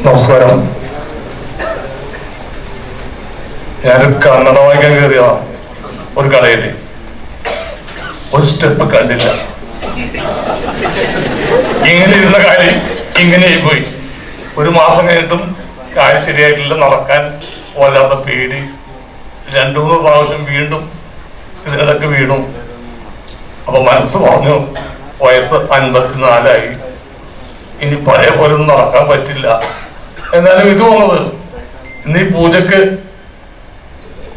നമസ്കാരം. ഞാനൊരു കന്നഡ വായിക്കാൻ കയറിയതാണ് ഒരു കടയിൽ ഒരു സ്റ്റെപ്പ് കണ്ടില്ല. ഇങ്ങനെ ഇരുന്ന കാര്യം ഇങ്ങനെ പോയി ഒരു മാസം കഴിഞ്ഞിട്ടും കാര്യം ശരിയായിട്ടില്ല. നടക്കാൻ വല്ലാത്ത പേടി. രണ്ടു മൂന്ന് പ്രാവശ്യം വീണ്ടും ഇതിനിടയ്ക്ക് വീണു. അപ്പൊ മനസ്സ് പറഞ്ഞു വയസ്സ് അൻപത്തിനാലായി. ഇനി പഴയ പോലെ ഒന്നും നടക്കാൻ പറ്റില്ല. എന്നാലും ഇത് വന്നത് ഇന്ന് ഈ പൂജക്ക്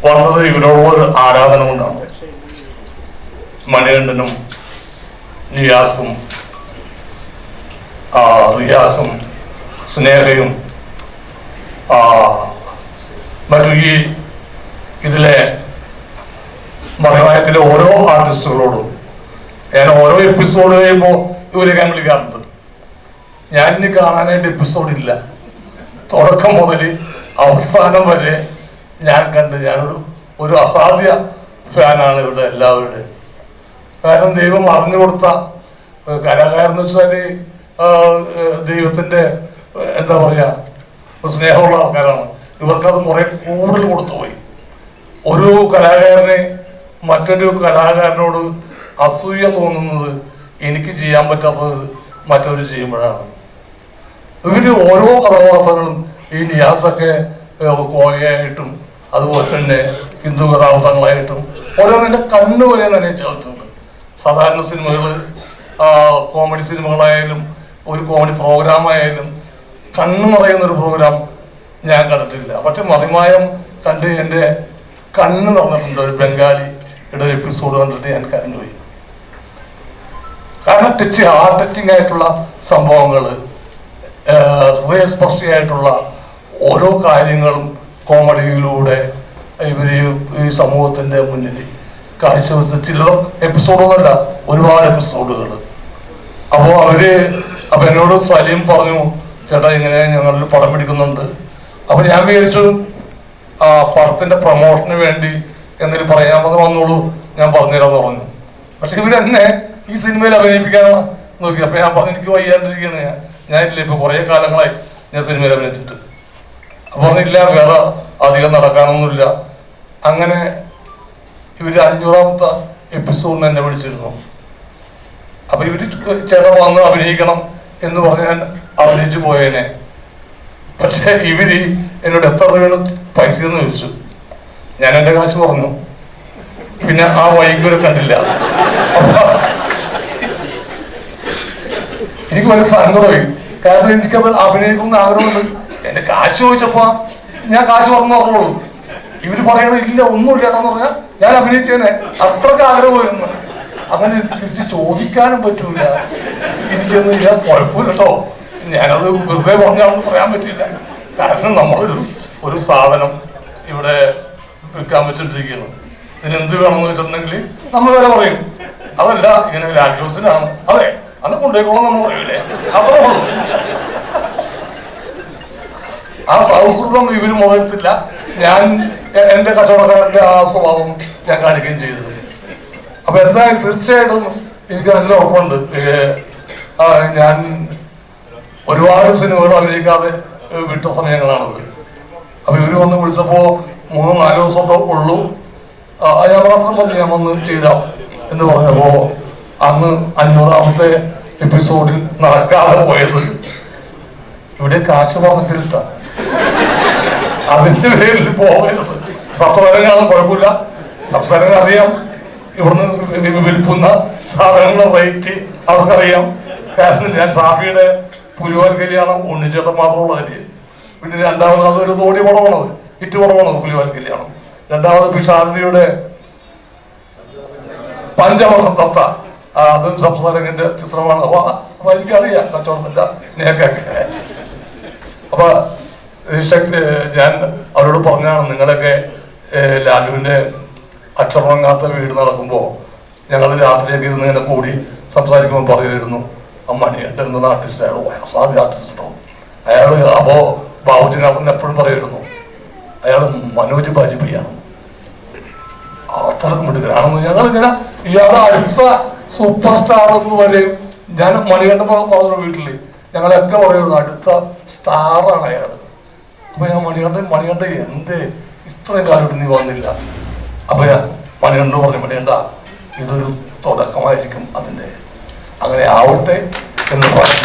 വന്നത് ഇവരോടുള്ള ഒരു ആരാധന കൊണ്ടാണ്. മണികണ്ഠനും നിയാസും ആ റിയാസും സ്നേഹയും ആ മറ്റു ഈ ഇതിലെ മലയാളത്തിലെ ഓരോ ആർട്ടിസ്റ്റുകളോടും ഞാൻ ഓരോ എപ്പിസോഡ് കഴിയുമ്പോൾ ഇവരെ ഞാൻ വിളിക്കാറുണ്ട്. ഞാൻ ഇനി കാണാനായിട്ട് എപ്പിസോഡ് ഇല്ല. തുടക്കം മുതൽ അവസാനം വരെ ഞാൻ കണ്ട് ഞാനൊരു ഒരു അസാധ്യ ഫാനാണ് ഇവിടെ എല്ലാവരുടെ. കാരണം ദൈവം അറിഞ്ഞു കൊടുത്ത വെച്ചാൽ ആഹ്, ദൈവത്തിന്റെ എന്താ പറയാ സ്നേഹമുള്ള ആൾക്കാരാണ്. ഇവർക്കത് കുറെ കൂടുതൽ കൊടുത്തു പോയി. ഒരു കലാകാരനെ മറ്റൊരു കലാകാരനോട് അസൂയ തോന്നുന്നത് എനിക്ക് ചെയ്യാൻ പറ്റാത്തത് മറ്റൊരു ചെയ്യുമ്പോഴാണ്. ഇവർ ഓരോ കഥാപാത്രങ്ങളും ഈ നിയാസൊക്കെ കോയയായിട്ടും അതുപോലെ തന്നെ ഹിന്ദു കഥാപാത്രങ്ങളായിട്ടും ഓരോന്നിന്റെ കണ്ണ് വരെ തന്നെ ചേർത്തിട്ടുണ്ട് സാധാരണ സിനിമകൾ കോമഡി സിനിമകളായാലും ഒരു കോമഡി പ്രോഗ്രാമായാലും കണ്ണു നിറയുന്ന ഒരു പ്രോഗ്രാം ഞാൻ കണ്ടിട്ടില്ല. പക്ഷെ മറിമായം കണ്ട് എന്റെ കണ്ണ് നിറഞ്ഞിട്ടുണ്ട് ഒരു ബംഗാളിയുടെ ഒരു എപ്പിസോഡ് കണ്ടിട്ട് ഞാൻ കരഞ്ഞുപോയി. കാരണം ടച്ച് ഹാർട്ട് ടച്ചിങ് ആയിട്ടുള്ള സംഭവങ്ങൾ ഹൃദയസ്പർശിയായിട്ടുള്ള ഓരോ കാര്യങ്ങളും കോമഡിയിലൂടെ ഇവർ ഈ സമൂഹത്തിന്റെ മുന്നിൽ കാഴ്ചവെച്ച ചില എപ്പിസോഡൊന്നുമല്ല ഒരുപാട് എപ്പിസോഡുകൾ അപ്പോൾ അവർ അപ്പം എന്നോട് സലീം പറഞ്ഞു ചേട്ടാ ഇങ്ങനെ ഞങ്ങളൊരു പടം പിടിക്കുന്നുണ്ട്. അപ്പം ഞാൻ വിചാരിച്ചു ആ പടത്തിന്റെ പ്രൊമോഷന് വേണ്ടി എന്തെങ്കിലും പറയാമെന്ന് വന്നോളൂ ഞാൻ പറഞ്ഞുതരാമെന്ന് പറഞ്ഞു. പക്ഷെ ഇവരെന്നെ ഈ സിനിമയിൽ അഭിനയിപ്പിക്കാനാണ് നോക്കി അപ്പം ഞാൻ പറഞ്ഞു എനിക്ക് വയ്യാണ്ടിരിക്കുകയാണ് ഞാൻ. ഞാനില്ല ഇപ്പൊ കുറെ കാലങ്ങളായി ഞാൻ സിനിമയിൽ അഭിനയിച്ചിട്ട്. അപ്പൊ പറഞ്ഞില്ല വേറെ അധികം നടക്കാനൊന്നുമില്ല. അങ്ങനെ ഇവർ അഞ്ഞൂറാമത്തെ എപ്പിസോഡിന് എന്നെ വിളിച്ചിരുന്നു. അപ്പൊ ഇവർ ചേട്ടൻ വന്ന് അഭിനയിക്കണം എന്ന് പറഞ്ഞ് ഞാൻ അഭിനയിച്ചു പോയേനെ. പക്ഷെ ഇവർ എന്നോട് എത്ര രൂപയാണ് പൈസ എന്ന് ചോദിച്ചു. ഞാൻ എന്റെ കാശ് പറഞ്ഞു. പിന്നെ ആ വൈകുവരെ കണ്ടില്ല. എനിക്ക് വലിയ സങ്കടമായി കാരണം എനിക്കത് അഭിനയിക്കുന്ന ആഗ്രഹമുണ്ട്. എന്റെ കാശ് ചോദിച്ചപ്പോ ഞാൻ കാശ് പറഞ്ഞു പറഞ്ഞോളൂ. ഇവർ പറയണത് ഇല്ല ഒന്നുമില്ല എന്ന് പറഞ്ഞാൽ ഞാൻ അഭിനയിച്ചേനെ. അത്രയ്ക്ക് ആഗ്രഹമായിരുന്നു. അങ്ങനെ തിരിച്ച് ചോദിക്കാനും പറ്റൂല. ഇനി ചെന്ന് ഇല്ല കുഴപ്പമില്ല കേട്ടോ ഞാനത് വെറുതെ പറഞ്ഞാണെന്ന് പറയാൻ പറ്റില്ല. കാരണം നമ്മളൊരു ഒരു സാധനം ഇവിടെ വിൽക്കാൻ വെച്ചിട്ടിരിക്കുകയാണ് ഇതിന് എന്ത് വേണമെന്ന് വെച്ചിട്ടുണ്ടെങ്കിൽ നമ്മൾ വേറെ പറയും. അതല്ല ഇങ്ങനെ ലാൽജോസിനാണ് അതെ. അന്ന് കൊണ്ടുപോയിക്കോളാം നമ്മൾ പറയൂലേ? അത്രേ ഉള്ളൂ. ആ സൗഹൃദം ഇവർ മുതലെടുത്തില്ല ഞാൻ എന്റെ കച്ചവടക്കാരന്റെ ആ സ്വഭാവം ഞാൻ കാണിക്കുകയും ചെയ്തത്. അപ്പൊ എന്തായാലും തീർച്ചയായിട്ടും എനിക്ക് നല്ല ഉറപ്പുണ്ട്. ഞാൻ ഒരുപാട് സിനിമകൾ അഭിനയിക്കാതെ വിട്ട സമയങ്ങളാണത്. അപ്പൊ ഇവർ വന്ന് വിളിച്ചപ്പോ മൂന്നോ നാലോ ദിവസമൊക്കെ ഉള്ളൂ. ഞാൻ മാത്രം മതി ഞാൻ വന്ന് ചെയ്താം എന്ന് പറഞ്ഞപ്പോ അന്ന് അഞ്ഞൂറാമത്തെ എപ്പിസോഡിൽ നടക്കാതെ പോയത്. ഇവിടെ കാശ് പറഞ്ഞിട്ടില്ല. അതിന്റെ പേരിൽ പോകരുത് സപ്തരങ്ങാണ് കുഴപ്പമില്ല. സപ്തരങ്ങ അറിയാം ഇവിടുന്ന് വിൽക്കുന്ന സാധനങ്ങളുടെ റേറ്റ് അവർക്കറിയാം. കാരണം ഞാൻ ഷാഫിയുടെ പുലിവാൽ കല്യാണം ഉണ്ണിച്ചേട്ടൻ മാത്രമുള്ള കാര്യം പിന്നെ രണ്ടാമത് അതൊരു തോടി പടമാണത് ഹിറ്റ് പടമാണത് പുലിവാൽ കല്യാണം രണ്ടാമത് പിഷാരടിയുടെ പഞ്ചവർണ തത്ത. അതും സംസ്ഥാനത്തിന്റെ ചിത്രമാണ്. അപ്പൊ അപ്പൊ എനിക്കറിയാം കച്ചവടത്തില്ല അപ്പൊ ഞാൻ അവരോട് പറഞ്ഞാണ് നിങ്ങളൊക്കെ ലാലുവിന്റെ അച്ചറങ്ങാത്ത വീട് നടക്കുമ്പോൾ ഞങ്ങൾ രാത്രിയൊക്കെ ഇരുന്ന് ഇങ്ങനെ കൂടി സംസാരിക്കുമ്പോൾ പറയുമായിരുന്നു അമ്മണി എന്റെ എന്ന ആർട്ടിസ്റ്റ് അയാൾ അസാധ്യ ആർട്ടിസ്റ്റ് കേട്ടോ അയാൾ അപ്പോ ബാബുജിനാഥൻ എപ്പോഴും പറയുമായിരുന്നു അയാൾ മനോജ് ബാജ്പേയിയാണ് അത്രക്കും മിടുക്കനാണെന്ന് ഞങ്ങൾ ഇങ്ങനെ ഇയാളുടെ അടുത്ത സൂപ്പർ സ്റ്റാർ എന്ന് വരെ ഞാൻ മണികണ്ഠൻ പറഞ്ഞ വീട്ടിൽ ഞങ്ങളൊക്കെ പറയുന്നു അടുത്ത സ്റ്റാറാണ് അയാൾ അപ്പൊ ഞാൻ മണികണ്ഠൻ മണികണ്ഠ എന്ത്? ഇത്രയും കാലമായിട്ട് നീ വന്നില്ല. അപ്പൊ ഞാൻ മണികണ്ഠ പറഞ്ഞു മണികണ്ഠ ഇതൊരു തുടക്കമായിരിക്കും അതിന്റെ അങ്ങനെ ആവട്ടെ എന്ന് പറഞ്ഞു